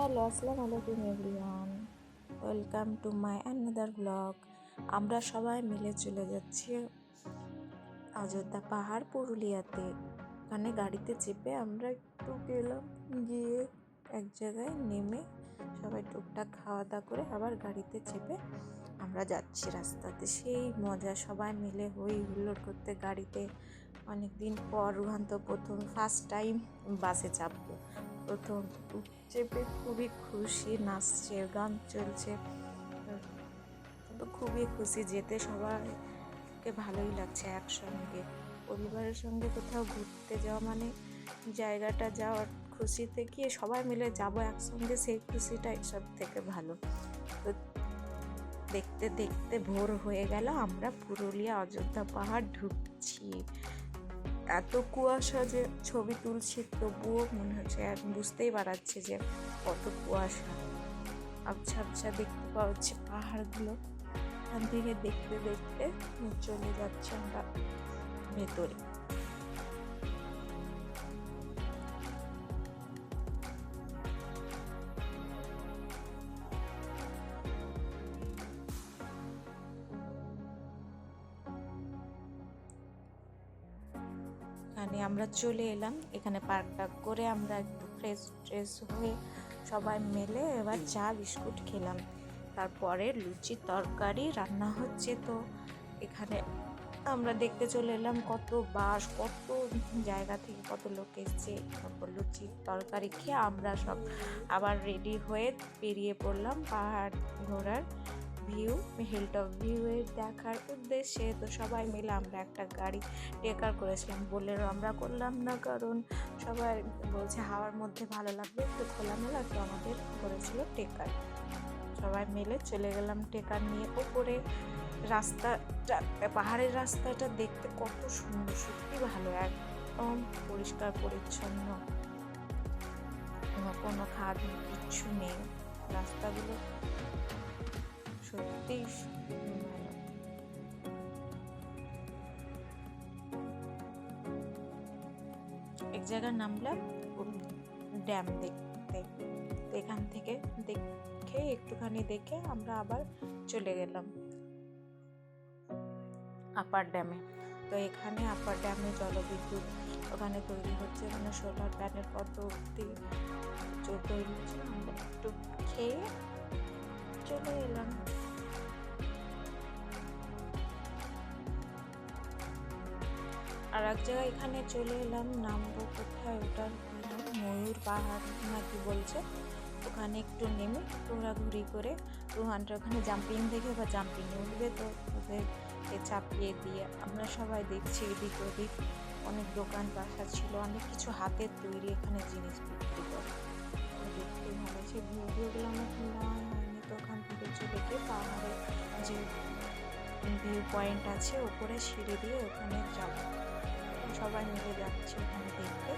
Hello, আসসালামু আলাইকুম everyone. Welcome to my another blog. আমরা সবাই মিলে চলে যাচ্ছি অযোধ্যা পাহাড় পুরুলিয়াতে। ওখানে গাড়িতে চেপে আমরা একটু গেলাম, গিয়ে এক জায়গায় নেমে সবাই টুকটাক খাওয়া দাওয়া করে আবার গাড়িতে চেপে আমরা যাচ্ছি রাস্তাতে। সেই মজা সবাই মিলে হই হুল্লোড় করতে গাড়িতে। অনেক দিন পর রুহান তো প্রথম ফার্স্ট টাইম বাসে চাপবো। প্রথম চেপে খুবই খুশি, নাচছে, গান চলছে। খুবই খুশি যেতে সবাইকে ভালোই লাগছে একসঙ্গে। পরিবারের সঙ্গে কোথাও ঘুরতে যাওয়া মানে জায়গাটা যাওয়ার খুশিতে গিয়ে সবাই মিলে যাব একসঙ্গে, সেই খুশিটাই সব থেকে ভালো। তো দেখতে দেখতে ভোর হয়ে গেল, আমরা পুরুলিয়া অযোধ্যা পাহাড় ঢুকছি। এত কুয়াশা যে ছবি তুলছি, তবুও মনে হচ্ছে বুঝতেই পারাচ্ছে যে কত কুয়াশা। আবছা আবছা দেখতে পাওয়া হচ্ছে পাহাড়গুলো। এখান থেকে দেখতে দেখতে চলে যাচ্ছে আমরা ভেতরে। এখানে আমরা চলে এলাম। এখানে পার্ক টাক করে আমরা একটু ফ্রেশ ট্রেশ হয়ে সবাই মিলে এবার চা, বিস্কুট খেলাম। তারপরে লুচি তরকারি, রান্না হচ্ছে তো। এখানে আমরা দেখতে চলে এলাম কত বাস, কত জায়গা থেকে কত লোক এসছে। তারপর লুচি তরকারি খেয়ে আমরা সব আবার রেডি হয়ে বেরিয়ে পড়লাম পাহাড় ঘোরার। ভিউ হিল টপ ভিউয়ের দেখার উদ্দেশ্যে তো সবাই মিলে আমরা একটা গাড়ি টেকার করেছিলাম। বোলেরো আমরা করলাম না, কারণ সবাই বলছে হাওয়ার মধ্যে ভালো লাগবে, একটু খোলামেলা, তো আমাদের করেছিল টেকার। সবাই মিলে চলে গেলাম টেকার নিয়ে ওপরে। রাস্তাটা, পাহাড়ের রাস্তাটা দেখতে কত সুন্দর, সত্যি ভালো, একদম পরিষ্কার, পরিচ্ছন্ন। কোনো খাদ কিচ্ছু নেই। এক জায়গায় নামলাম ড্যাম দেখতে। তো এখান থেকে দেখে, একটুখানি দেখে আমরা আবার চলে গেলাম আপার ড্যামে। তো এখানে আপার ড্যামে জলবিদ্যুৎ ওখানে তৈরি হচ্ছে। মানে সোলার প্যানেল কত অব্দি তৈরি হচ্ছে, আমরা একটু খেয়ে চলে এলাম। আর এক জায়গায় এখানে চলে এলাম, নামবো কোথায় ওটার ময়ূর পাহাড় নাকি বলছে? ওখানে একটু নেমে ঘোরাঘুরি করে রুহানটা ওখানে জাম্পিং দেখে বা জাম্পিং উঠবে তো ওদেরকে চাপিয়ে দিয়ে আমরা সবাই দেখছি এদিক ওদিক। অনেক দোকান বাসা ছিল, অনেক কিছু হাতের তৈরি এখানে জিনিস বিক্রি করে। দেখতে ভালো সে ভিডিওগুলো আমার নেওয়া হয়নি তো ওখান থেকে চলে গিয়ে পাহাড়ে যে ভিউ পয়েন্ট আছে ওপরে সিঁড়ি দিয়ে ওখানে যাব। সবাই মিলে যাচ্ছি ওখানে দেখতে।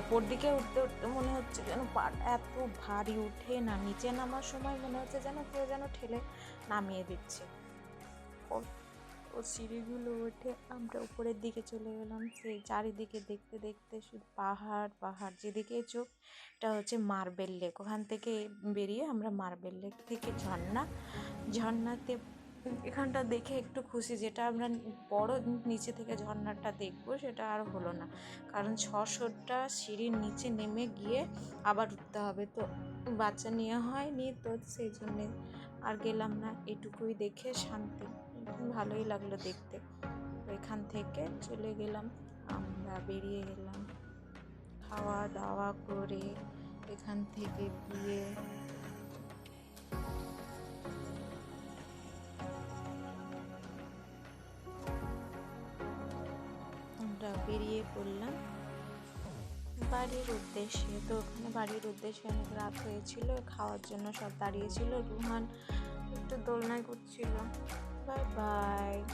উপর দিকে উঠতে উঠতে মনে হচ্ছে যেন এত ভারী উঠে না, নিচে নামার সময় মনে হচ্ছে যেন কেউ যেন ঠেলে নামিয়ে দিচ্ছে। ও সিঁড়িগুলো উঠে আমরা উপরের দিকে চলে গেলাম। সেই চারিদিকে দেখতে দেখতে শুধু পাহাড় পাহাড়, যেদিকে চোখ এটা হচ্ছে মার্বেল লেক। ওখান থেকে বেরিয়ে আমরা মার্বেল লেক থেকে ঝর্ণা, ঝর্ণাতে এখানটা দেখে একটু খুশি যেটা আমরা বড় নিচে থেকে ঝর্ণাটা দেখব সেটা আর হলো না। কারণ ছশোটা সিঁড়ির নিচে নেমে গিয়ে আবার উঠতে হবে। তো বাচ্চা নিয়ে হয়নি, তো সেই জন্যে আর গেলাম না। এটুকুই দেখে শান্তি। ভালোই লাগল দেখতে। এখান থেকে চলে গেলাম, আমরা বেরিয়ে গেলাম। খাওয়া দাওয়া করে এখান থেকে গিয়ে আমরা বেরিয়ে পড়লাম বাড়ির উদ্দেশ্যে। তো ওখানে বাড়ির উদ্দেশ্যে অনেক রাত হয়েছিল, খাওয়ার জন্য সব দাঁড়িয়েছিল রুহান একটু দোলনায় করছিল Bye-bye.